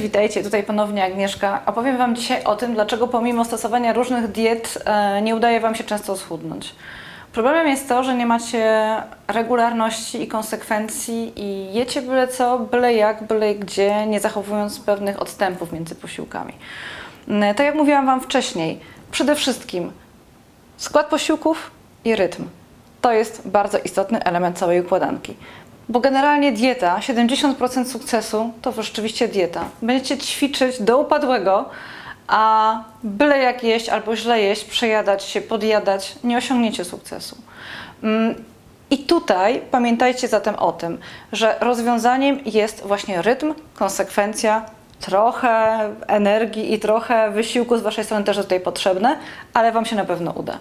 witajcie, tutaj ponownie Agnieszka. Opowiem Wam dzisiaj o tym, dlaczego pomimo stosowania różnych diet e, nie udaje Wam się często schudnąć. Problemem jest to, że nie macie regularności i konsekwencji i jecie byle co, byle jak, byle gdzie, nie zachowując pewnych odstępów między posiłkami. Mm, Tak jak mówiłam Wam wcześniej, przede wszystkim skład posiłków i rytm. To jest bardzo istotny element całej układanki. Bo generalnie dieta, 70% sukcesu to rzeczywiście dieta. Będziecie ćwiczyć do upadłego, a byle jak jeść albo źle jeść, przejadać się, podjadać, nie osiągniecie sukcesu. Mm, I tutaj pamiętajcie zatem o tym, że rozwiązaniem jest właśnie rytm, konsekwencja, trochę energii i trochę wysiłku z Waszej strony też jest tutaj potrzebne, ale Wam się na pewno uda.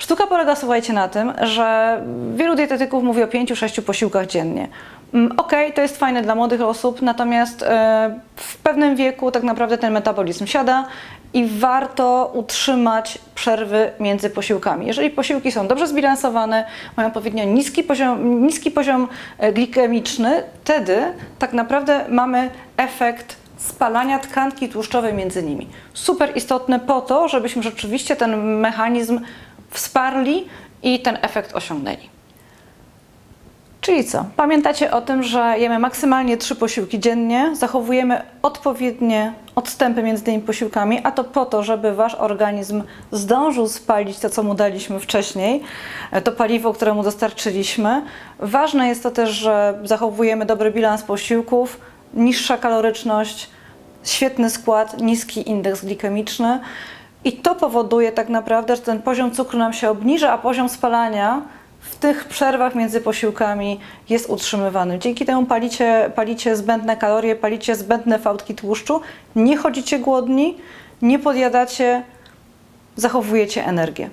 Sztuka polega, słuchajcie, na tym, że wielu dietetyków mówi o 5-6 posiłkach dziennie. Mm, Okej, to jest fajne dla młodych osób, natomiast e, w pewnym wieku tak naprawdę ten metabolizm siada i warto utrzymać przerwy między posiłkami. Jeżeli posiłki są dobrze zbilansowane, mają odpowiednio niski poziom, niski poziom e, glikemiczny, wtedy tak naprawdę mamy efekt spalania tkanki tłuszczowej między nimi. Super istotne po to, żebyśmy rzeczywiście ten mechanizm wsparli i ten efekt osiągnęli. Czyli co? Pamiętacie o tym, że jemy maksymalnie trzy posiłki dziennie, zachowujemy odpowiednie odstępy między tymi posiłkami, a to po to, żeby wasz organizm zdążył spalić to, co mu daliśmy wcześniej, e, to paliwo, które mu dostarczyliśmy. Ważne jest to też, że zachowujemy dobry bilans posiłków, niższa kaloryczność, świetny skład, niski indeks glikemiczny. I to powoduje tak naprawdę, że ten poziom cukru nam się obniża, a poziom spalania w tych przerwach między posiłkami jest utrzymywany. Dzięki temu palicie, palicie zbędne kalorie, palicie zbędne fałdki tłuszczu, nie chodzicie głodni, nie podjadacie, zachowujecie energię.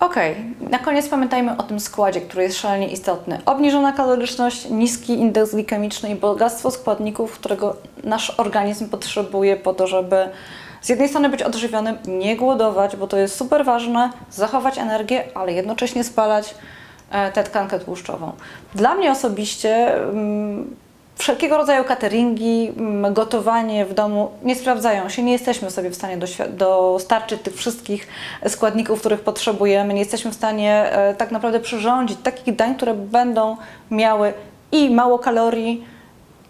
Ok, na koniec pamiętajmy o tym składzie, który jest szalenie istotny. Obniżona kaloryczność, niski indeks glikemiczny i bogactwo składników, którego nasz organizm potrzebuje po to, żeby z jednej strony być odżywionym, nie głodować, bo to jest super ważne, zachować energię, ale jednocześnie spalać e, tę tkankę tłuszczową. Dla mnie osobiście mm, wszelkiego rodzaju cateringi, mm, gotowanie w domu nie sprawdzają się. Nie jesteśmy sobie w stanie dostarczyć tych wszystkich składników, których potrzebujemy. Nie jesteśmy w stanie e, tak naprawdę przyrządzić takich dań, które będą miały i mało kalorii,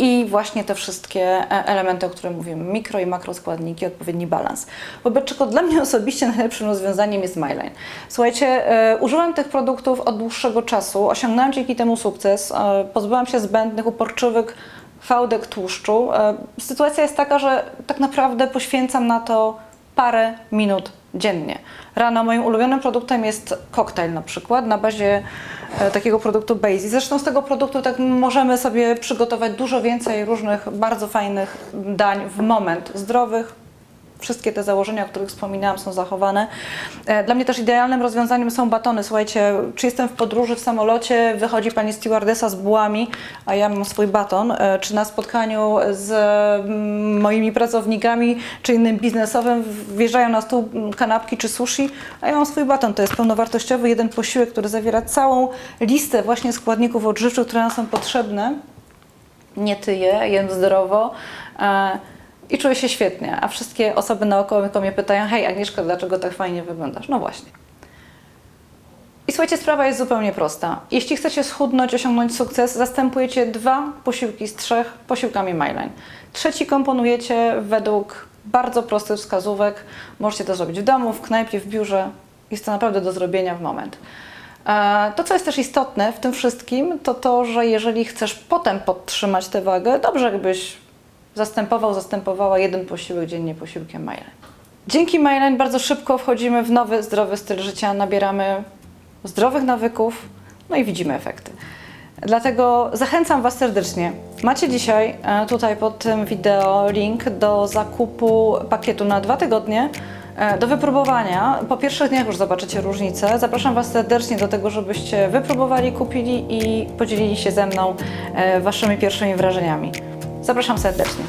i właśnie te wszystkie e, elementy, o których mówimy, mikro i makroskładniki, odpowiedni balans. Wobec czego dla mnie osobiście najlepszym rozwiązaniem jest MyLine. Słuchajcie, e, użyłam tych produktów od dłuższego czasu, osiągnęłam dzięki temu sukces, e, pozbyłam się zbędnych, uporczywych fałdek tłuszczu. Sytuacja jest taka, że tak naprawdę poświęcam na to parę minut dziennie. Rano moim ulubionym produktem jest koktajl na przykład na bazie e, takiego produktu Basic. Zresztą z tego produktu tak możemy sobie przygotować dużo więcej różnych bardzo fajnych dań w moment zdrowych, wszystkie te założenia, o których wspominałam, są zachowane. E, Dla mnie też idealnym rozwiązaniem są batony. Słuchajcie, czy jestem w podróży w samolocie, wychodzi pani stewardesa z bułami, a ja mam swój baton, e, czy na spotkaniu z mm, moimi pracownikami, czy innym biznesowym, wjeżdżają na stół mm, kanapki czy sushi, a ja mam swój baton. To jest pełnowartościowy jeden posiłek, który zawiera całą listę właśnie składników odżywczych, które nam są potrzebne. Nie tyję, jem zdrowo. I czuję się świetnie, a wszystkie osoby naokoło mnie pytają, hej Agnieszka, dlaczego tak fajnie wyglądasz? No właśnie. I słuchajcie, sprawa jest zupełnie prosta. Jeśli chcecie schudnąć, osiągnąć sukces, zastępujecie dwa posiłki z trzech posiłkami MyLine. Trzeci komponujecie według bardzo prostych wskazówek. Możecie to zrobić w domu, w knajpie, w biurze. Jest to naprawdę do zrobienia w moment. E, To, co jest też istotne w tym wszystkim, to to, że jeżeli chcesz potem podtrzymać tę wagę, dobrze jakbyś zastępował, zastępowała jeden posiłek dziennie posiłkiem MyLine. Dzięki MyLine bardzo szybko wchodzimy w nowy, zdrowy styl życia, nabieramy zdrowych nawyków, no i widzimy efekty. Dlatego zachęcam Was serdecznie. Macie dzisiaj e, tutaj pod tym wideo link do zakupu pakietu na dwa tygodnie e, do wypróbowania. Po pierwszych dniach już zobaczycie różnicę. Zapraszam Was serdecznie do tego, żebyście wypróbowali, kupili i podzielili się ze mną e, Waszymi pierwszymi wrażeniami. Zapraszam serdecznie.